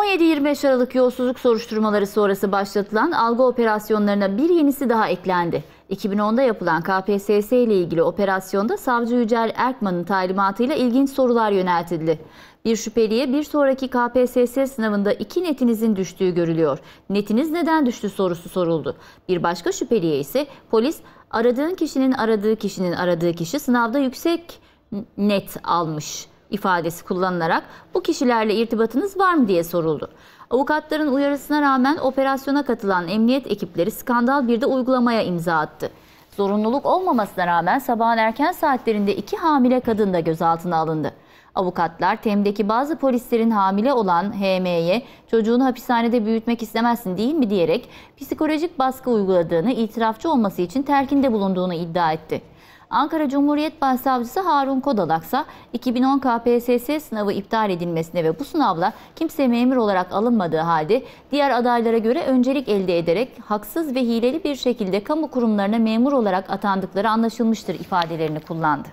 17-25 Aralık yolsuzluk soruşturmaları sonrası başlatılan algı operasyonlarına bir yenisi daha eklendi. 2010'da yapılan KPSS ile ilgili operasyonda savcı Yücel Erkman'ın talimatıyla ilginç sorular yöneltildi. Bir şüpheliye bir sonraki KPSS sınavında iki netinizin düştüğü görülüyor. Netiniz neden düştü sorusu soruldu. Bir başka şüpheliye ise polis aradığın kişinin aradığı kişinin aradığı kişi sınavda yüksek net almış ifadesi kullanılarak bu kişilerle irtibatınız var mı diye soruldu. Avukatların uyarısına rağmen operasyona katılan emniyet ekipleri skandal bir de uygulamaya imza attı. Zorunluluk olmamasına rağmen sabahın erken saatlerinde iki hamile kadın da gözaltına alındı. Avukatlar Tem'deki bazı polislerin hamile olan HM'ye çocuğunu hapishanede büyütmek istemezsin değil mi diyerek psikolojik baskı uyguladığını, itirafçı olması için telkinde bulunduğunu iddia etti. Ankara Cumhuriyet Başsavcısı Harun Kodalak ise 2010 KPSS sınavı iptal edilmesine ve bu sınavla kimse memur olarak alınmadığı halde diğer adaylara göre öncelik elde ederek haksız ve hileli bir şekilde kamu kurumlarına memur olarak atandıkları anlaşılmıştır ifadelerini kullandı.